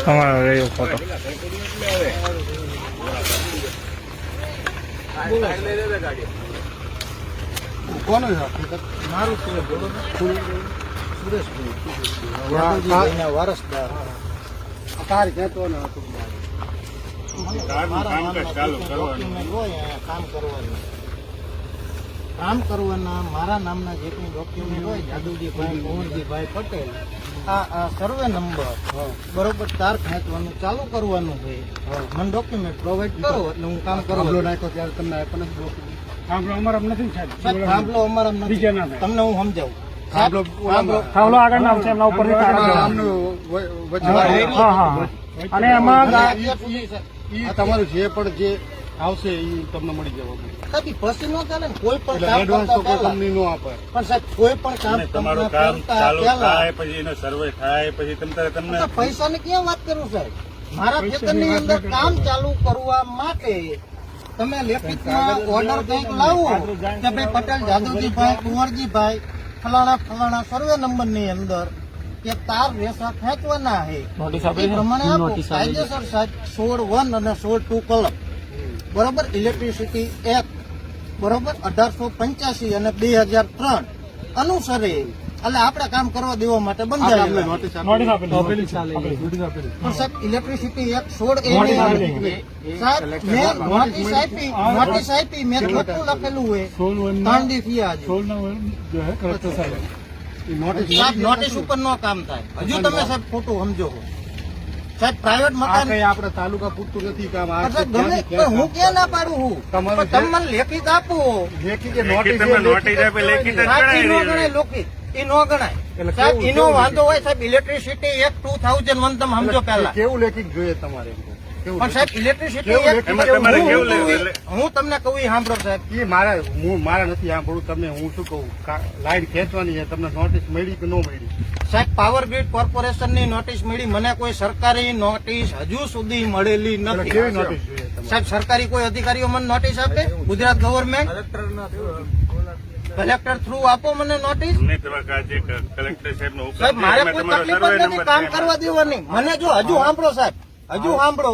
તમારો રહ્યો ફોટો કોનો મારું યાદવજીભાઈના વારસદાર. કાર કહેતો ને હતું. કામ કરવાનું. કામ કરવાના મારા નામના જે કંઈ ડોક્યુમેન્ટ હોય જાદુજીભાઈ મોહનજીભાઈ પટેલ આ આ સર્વે નંબર બરોબર તાર ખેંચવાનું ચાલુ કરવાનું છે. મને ડોક્યુમેન્ટ પ્રોવાઈડ કરો એટલે હું કામ કરો. નાખ્યો ત્યારે તમને આપ્યો નથી થાંભલો અમારા નથી થાંભલો અમારા નથી. તમને હું સમજાવું. થાંભલો આગળ નામ છે એમના ઉપર અને એમાં તમારું જે પણ જે આવશે એ તમને મળી જવાનું સાહેબ, ઈ ન ચાલે ને કોઈ પણ કામ એડવાન્સ તો કોઈ કંપની નો આપે. પણ સાહેબ કોઈ પણ કામ તમારું કામ ચાલુ થાય પછી એનો સર્વે થાય પછી તમે તમને પૈસા ને ક્યાં વાત કરું સાહેબ? મારા ખેતરની અંદર કામ ચાલુ કરવા માટે તમે લેખિતમાં ઓર્ડર કંઈક લાવો કે ભાઈ પટેલ જાદવજીભાઈ કુંવરજીભાઈ ફલાણા ફલાણા સર્વે નંબરની અંદર કે તાર રેસા ખેંચવાના છે એ પ્રમાણે આપો. કાયદેસર સાહેબ સોળ વન અને સોળ ટુ કલમ. બરોબર ઇલેક્ટ્રિસિટી એક્ટ બરોબર અઢારસો પંચ્યાસી અને બે હજાર ત્રણ અનુસરે. એટલે આપણે કામ કરવા દેવા માટે બંધાયેલા. ઇલેક્ટ્રિસિટી એક સોળ નોટિસ આપી. મેં કેટલું લખેલું હોય. ત્રણ દી થયા છે એ નોટિસ ઉપર નો કામ થાય. હજુ તમે સાહેબ ખોટું સમજો. સાહેબ પ્રાઇવેટ મકાન કઈ આપણે તાલુકા પૂરતું નથી કામ. આ પણ સાહેબ ગમે પણ હું ક્યાં ના પાડું હું? તમારું તમે મને લેખિત આપો લેખી લેખિત નોટિસ નોટિસ આપે લેખિત જ સાહેબ ઈ નો ગણાય ગણાય એ નો ગણાય. સાહેબ એનો વાંધો હોય સાહેબ ઇલેક્ટ્રિસિટી એક ટુ થાઉઝન્ડ વન તમે સમજો પહેલા. કેવું લેખિત જોઈએ તમારે? પણ સાહેબ ઇલેક્ટ્રિસિટી હું- તમને કહું સાંભળો સાહેબ. એ મારા હું મારા નથી સાંભળવું તમને હું શું કહું? લાઈન ખેંચવાની છે તમને નોટિસ મળી કે ન મળી? સાહેબ પાવર ગ્રીડ કોર્પોરેશનની નોટિસ મળી. મને કોઈ સરકારી નોટિસ હજુ સુધી મળેલી નથી. કેવી નોટિસ સાહેબ સરકારી કોઈ અધિકારીઓ મને નોટિસ આપે? ગુજરાત ગવર્મેન્ટ કલેક્ટર થ્રુ આપો મને નોટિસ કલેક્ટર સાહેબ મારે કોઈ તકલીફ જ નથી કામ. કરવા દેવાની. મને જો હજુ સાંભળો સાહેબ. હજુ સાંભળો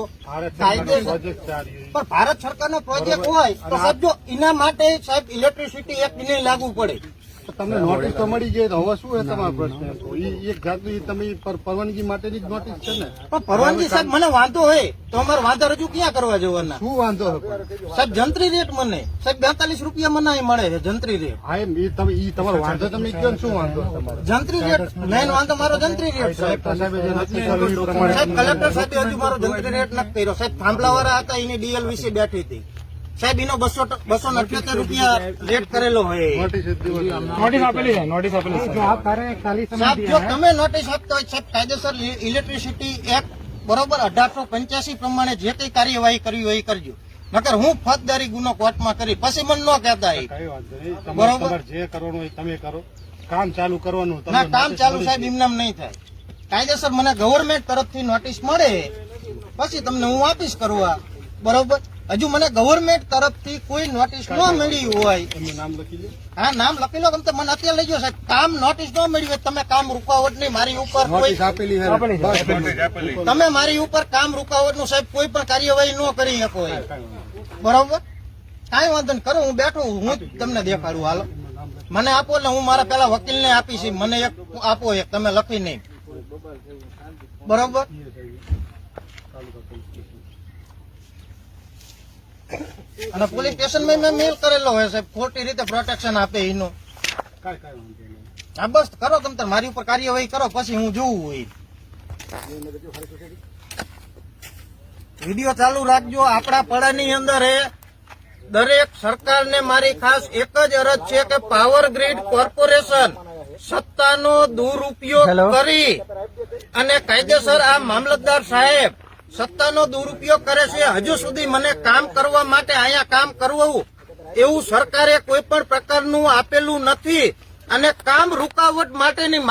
પણ ભારત સરકારનો પ્રોજેક્ટ હોય તો સાહેબ જો એના માટે સાહેબ ઇલેક્ટ્રિસિટી એક્ટ ને લાગુ પડે. તમને નોટિસ તો મળી જાય હવે શું છે તમારો પ્રશ્ન ઈ એક જાતની ઈ તમે પરવાનગી માટેની જ નોટિસ છે ને? પણ પરવાનગી સાહેબ મને વાંધો હોય તો અમારે વાંધો રજૂ ક્યાં કરવા જવાના? શું વાંધો સાહેબ જંત્રી રેટ મને. સાહેબ બેતાલીસ રૂપિયા મને અહીં મળે છે જંત્રી રેટ. હા એમ એ તમે એ તમારો વાંધો તમે કહો શું વાંધો તમારો? જંત્રી રેટ? મેન વાંધો મારો જંત્રી રેટ સાહેબ. કલેક્ટર સાહેબે એ કલેક્ટર સાહેબ હજુ મારો જંત્રી રેટ નથી કર્યો. સાહેબ થાંભલા વાળા હતા એની ડીએલ વિશે બેઠી હતી. સાહેબ એનો બસો બસો અઠ્યોતેર રૂપિયા રેટ કરેલો હોય. નોટિસ આપેલી છે નોટિસ આપેલી છે. સાહેબ જો તમે નોટિસ આપતા હોય સાહેબ કાયદેસર ઇલેક્ટ્રિસિટી એક્ટ બરોબર અઢારસો પંચ્યાસી પ્રમાણે જે કઈ કાર્યવાહી કરવી હોય એ કરજો. નકર હું ફોજદારી ગુનો કોર્ટમાં કરી પછી મને ન કહેતા બરોબર. જે કરવાનું હોય તમે કરો. કામ ચાલુ કરવાનું ના કામ ચાલુ સાહેબ એમનામ નહીં થાય. કાયદેસર મને ગવર્મેન્ટ તરફથી નોટિસ મળે પછી તમને હું વાપિસ કરવા બરોબર? હજુ મને ગવર્મેન્ટ તરફથી કોઈ નોટિસ ન મળી હોય. એમનું નામ લખી લો. હા નામ લખી લો તમે મને અત્યારે લઈ ગયો સાહેબ. કામ નોટિસ ન મળી હોય તમે કામ રૂકાવટ નહીં. મારી ઉપર કોઈ નોટિસ આપેલી છે. તમે મારી ઉપર કામ રૂકાવટનું સાહેબ કોઈ પણ કાર્યવાહી ન કરી શકો બરોબર? કાંઈ વાંધો નહીં. કરો હું બેઠું હું જ તમને દેખાડું. હાલો. મને આપો એટલે હું મારા પેલા વકીલ ને આપીશ. મને એક આપો એક. તમે લખી નહીં. બરોબર? અને પોલીસ સ્ટેશનમાં મેં મેલ કરેલો હોય સાહેબ. ખોટી રીતે પ્રોટેક્શન આપે એનું. હા બસ કરો તમે મારી ઉપર કાર્યવાહી કરો પછી હું જોઉં હોય. વીડિયો ચાલુ રાખજો. આપણા પડાની અંદર એ દરેક સરકારને મારી ખાસ એક જ અરજ છે કે પાવર ગ્રીડ કોર્પોરેશન સત્તાનો દુરુપયોગ કરી અને કાયદેસર આ મામલતદાર સાહેબ સત્તાનો દુરુપયોગ કરે છે. હજુ સુધી મને કામ કરવા માટે અહીંયા કામ કરવું એવું સરકારે કોઈ પણ પ્રકારનું આપેલું નથી. અને કામ રૂકાવટ માટેની